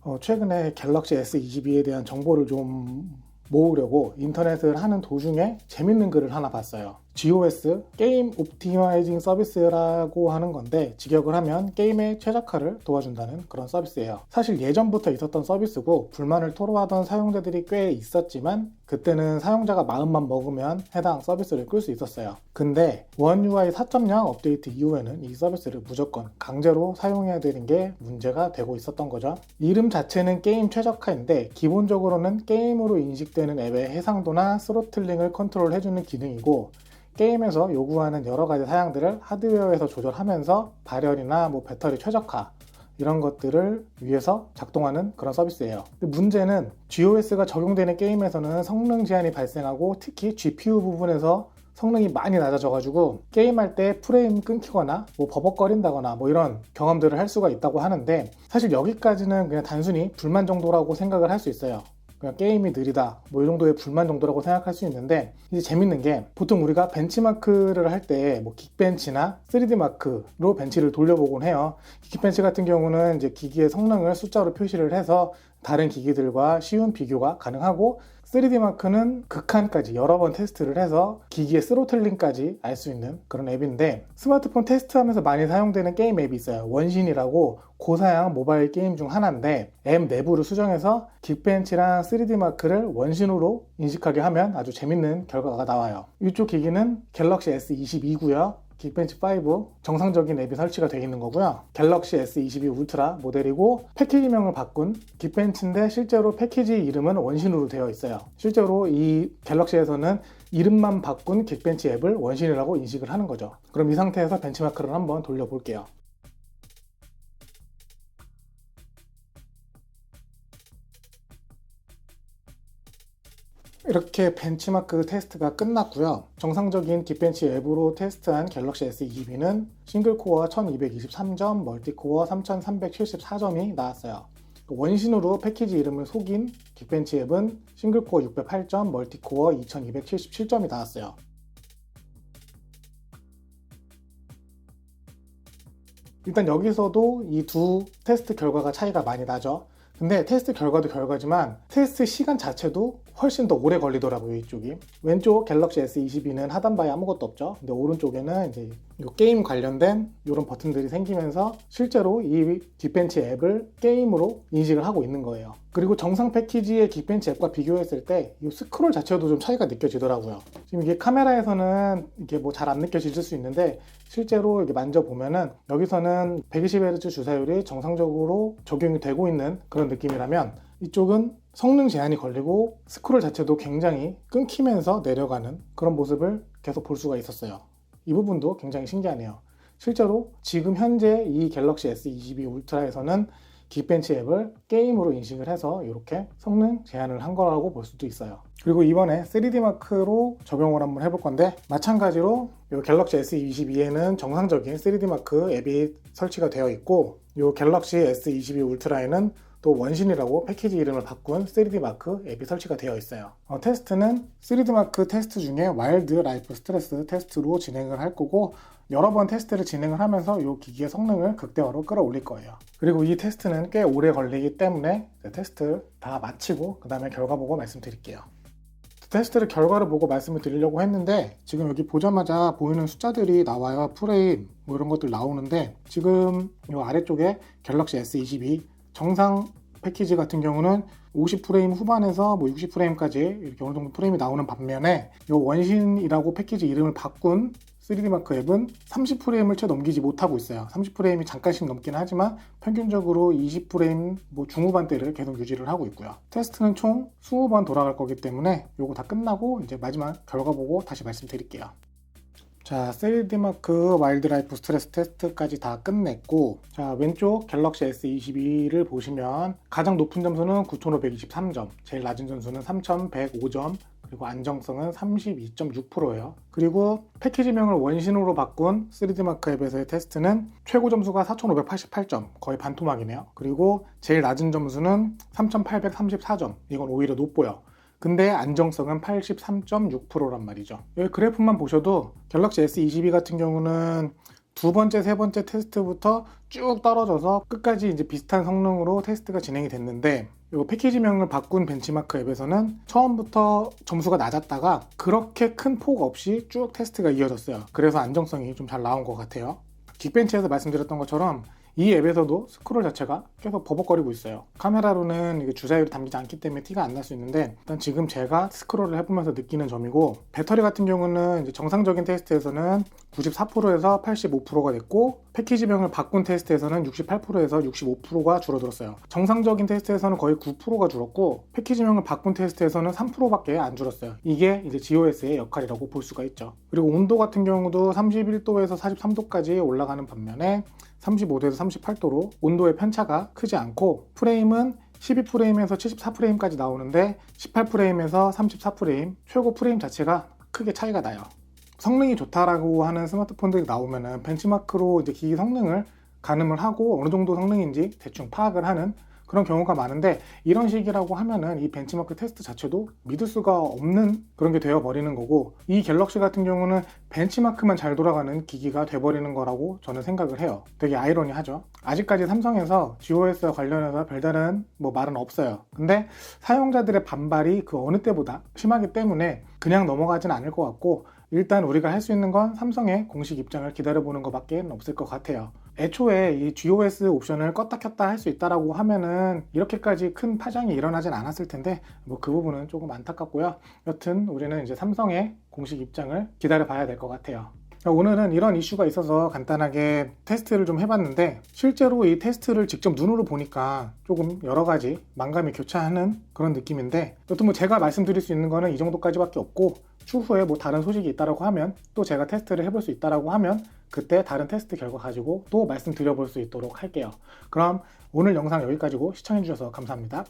어, 최근에 갤럭시 S22에 대한 정보를 좀 모으려고 인터넷을 하는 도중에 재밌는 글을 하나 봤어요. GOS 게임 옵티마이징 서비스라고 하는 건데 직역을 하면 게임의 최적화를 도와준다는 그런 서비스예요. 사실 예전부터 있었던 서비스고 불만을 토로하던 사용자들이 꽤 있었지만 그때는 사용자가 마음만 먹으면 해당 서비스를 끌 수 있었어요. 근데 원 UI 4.0 업데이트 이후에는 이 서비스를 무조건 강제로 사용해야 되는 게 문제가 되고 있었던 거죠. 이름 자체는 게임 최적화인데 기본적으로는 게임으로 인식되는 앱의 해상도나 스로틀링을 컨트롤해주는 기능이고 게임에서 요구하는 여러 가지 사양들을 하드웨어에서 조절하면서 발열이나 뭐 배터리 최적화 이런 것들을 위해서 작동하는 그런 서비스예요. 문제는 GOS가 적용되는 게임에서는 성능 제한이 발생하고 특히 GPU 부분에서 성능이 많이 낮아져가지고 게임할 때 프레임 끊기거나 뭐 버벅거린다거나 뭐 이런 경험들을 할 수가 있다고 하는데 사실 여기까지는 그냥 단순히 불만 정도라고 생각을 할 수 있어요. 그냥 게임이 느리다 뭐 이 정도의 불만 정도라고 생각할 수 있는데 이제 재밌는 게 보통 우리가 벤치마크를 할 때 뭐 긱벤치나 3D 마크로 벤치를 돌려보곤 해요. 긱벤치 같은 경우는 이제 기기의 성능을 숫자로 표시를 해서 다른 기기들과 쉬운 비교가 가능하고 3D 마크는 극한까지 여러 번 테스트를 해서 기기의 스로틀링까지 알 수 있는 그런 앱인데 스마트폰 테스트하면서 많이 사용되는 게임 앱이 있어요. 원신이라고 고사양 모바일 게임 중 하나인데 앱 내부를 수정해서 긱벤치랑 3D 마크를 원신으로 인식하게 하면 아주 재밌는 결과가 나와요. 이쪽 기기는 갤럭시 S22고요. 긱벤치 5 정상적인 앱이 설치가 되어 있는 거고요. 갤럭시 S22 울트라 모델이고 패키지명을 바꾼 긱벤치인데 실제로 패키지 이름은 원신으로 되어 있어요. 실제로 이 갤럭시에서는 이름만 바꾼 긱벤치 앱을 원신이라고 인식을 하는 거죠. 그럼 이 상태에서 벤치마크를 한번 돌려볼게요. 이렇게 벤치마크 테스트가 끝났고요. 정상적인 긱벤치 앱으로 테스트한 갤럭시 S22는 싱글코어 1223점, 멀티코어 3374점이 나왔어요. 원신으로 패키지 이름을 속인 긱벤치 앱은 싱글코어 608점, 멀티코어 2277점이 나왔어요. 일단 여기서도 이 두 테스트 결과가 차이가 많이 나죠. 근데 테스트 결과도 결과지만 테스트 시간 자체도 훨씬 더 오래 걸리더라고요 이쪽이. 왼쪽 갤럭시 S22는 하단 바에 아무것도 없죠. 근데 오른쪽에는 이제 이 게임 관련된 이런 버튼들이 생기면서 실제로 이 긱벤치 앱을 게임으로 인식을 하고 있는 거예요. 그리고 정상 패키지의 긱벤치 앱과 비교했을 때 이 스크롤 자체도 좀 차이가 느껴지더라고요. 지금 이게 카메라에서는 이게 뭐 잘 안 느껴질 수 있는데 실제로 이렇게 만져보면은 여기서는 120Hz 주사율이 정상적으로 적용이 되고 있는 그런 느낌이라면 이쪽은 성능 제한이 걸리고 스크롤 자체도 굉장히 끊기면서 내려가는 그런 모습을 계속 볼 수가 있었어요. 이 부분도 굉장히 신기하네요. 실제로 지금 현재 이 갤럭시 S22 울트라에서는 긱벤치 앱을 게임으로 인식을 해서 이렇게 성능 제한을 한 거라고 볼 수도 있어요. 그리고 이번에 3D 마크로 적용을 한번 해볼 건데 마찬가지로 이 갤럭시 S22에는 정상적인 3D 마크 앱이 설치가 되어 있고 이 갤럭시 S22 울트라에는 또 원신이라고 패키지 이름을 바꾼 3D 마크 앱이 설치가 되어 있어요. 어, 테스트는 3D 마크 테스트 중에 와일드 라이프 스트레스 테스트로 진행을 할 거고 여러 번 테스트를 진행을 하면서 이 기기의 성능을 극대화로 끌어올릴 거예요. 그리고 이 테스트는 꽤 오래 걸리기 때문에 테스트 다 마치고 그 다음에 결과 보고 말씀드릴게요. 테스트를 결과를 보고 말씀을 드리려고 했는데 지금 여기 보자마자 보이는 숫자들이 나와요. 프레임 뭐 이런 것들 나오는데 지금 이 아래쪽에 갤럭시 S22 정상 패키지 같은 경우는 50프레임 후반에서 뭐 60프레임까지 이렇게 어느 정도 프레임이 나오는 반면에 이 원신이라고 패키지 이름을 바꾼 3D 마크 앱은 30프레임을 채 넘기지 못하고 있어요. 30프레임이 잠깐씩 넘긴 하지만 평균적으로 20프레임 뭐 중후반대를 계속 유지를 하고 있고요. 테스트는 총 20번 돌아갈 거기 때문에 이거 다 끝나고 이제 마지막 결과 보고 다시 말씀드릴게요. 자, 3D 마크 와일드 라이프 스트레스 테스트까지 다 끝냈고, 자, 왼쪽 갤럭시 S22를 보시면 가장 높은 점수는 9523점, 제일 낮은 점수는 3105점, 그리고 안정성은 32.6%예요. 그리고 패키지명을 원신으로 바꾼 3D 마크 앱에서의 테스트는 최고 점수가 4588점, 거의 반토막이네요. 그리고 제일 낮은 점수는 3834점, 이건 오히려 높고요. 근데 안정성은 83.6%란 말이죠. 여기 그래프만 보셔도 갤럭시 S22 같은 경우는 두 번째, 세 번째 테스트부터 쭉 떨어져서 끝까지 이제 비슷한 성능으로 테스트가 진행이 됐는데 이 패키지명을 바꾼 벤치마크 앱에서는 처음부터 점수가 낮았다가 그렇게 큰 폭 없이 쭉 테스트가 이어졌어요. 그래서 안정성이 좀 잘 나온 것 같아요. 긱벤치에서 말씀드렸던 것처럼 이 앱에서도 스크롤 자체가 계속 버벅거리고 있어요. 카메라로는 주사위로 담기지 않기 때문에 티가 안 날 수 있는데 일단 지금 제가 스크롤을 해보면서 느끼는 점이고 배터리 같은 경우는 정상적인 테스트에서는 94%에서 85%가 됐고 패키지명을 바꾼 테스트에서는 68%에서 65%가 줄어들었어요. 정상적인 테스트에서는 거의 9%가 줄었고 패키지명을 바꾼 테스트에서는 3%밖에 안 줄었어요. 이게 이제 GOS의 역할이라고 볼 수가 있죠. 그리고 온도 같은 경우도 31도에서 43도까지 올라가는 반면에 35도에서 38도로 온도의 편차가 크지 않고 프레임은 12프레임에서 74프레임까지 나오는데 18프레임에서 34프레임 최고 프레임 자체가 크게 차이가 나요. 성능이 좋다라고 하는 스마트폰들이 나오면은 벤치마크로 이제 기기 성능을 가늠을 하고 어느 정도 성능인지 대충 파악을 하는 그런 경우가 많은데 이런 식이라고 하면은 이 벤치마크 테스트 자체도 믿을 수가 없는 그런 게 되어 버리는 거고 이 갤럭시 같은 경우는 벤치마크만 잘 돌아가는 기기가 돼 버리는 거라고 저는 생각을 해요. 되게 아이러니하죠. 아직까지 삼성에서 GOS와 관련해서 별다른 뭐 말은 없어요. 근데 사용자들의 반발이 그 어느 때보다 심하기 때문에 그냥 넘어가진 않을 것 같고 일단 우리가 할 수 있는 건 삼성의 공식 입장을 기다려보는 것밖에 없을 것 같아요. 애초에 이 GOS 옵션을 껐다 켰다 할 수 있다라고 하면은 이렇게까지 큰 파장이 일어나진 않았을 텐데 뭐 그 부분은 조금 안타깝고요. 여튼 우리는 이제 삼성의 공식 입장을 기다려 봐야 될 것 같아요. 오늘은 이런 이슈가 있어서 간단하게 테스트를 좀 해봤는데 실제로 이 테스트를 직접 눈으로 보니까 조금 여러 가지 망감이 교차하는 그런 느낌인데 여튼 뭐 제가 말씀드릴 수 있는 거는 이 정도까지밖에 없고 추후에 뭐 다른 소식이 있다라고 하면 또 제가 테스트를 해볼 수 있다라고 하면 그때 다른 테스트 결과 가지고 또 말씀드려 볼 수 있도록 할게요. 그럼 오늘 영상 여기까지고 시청해 주셔서 감사합니다.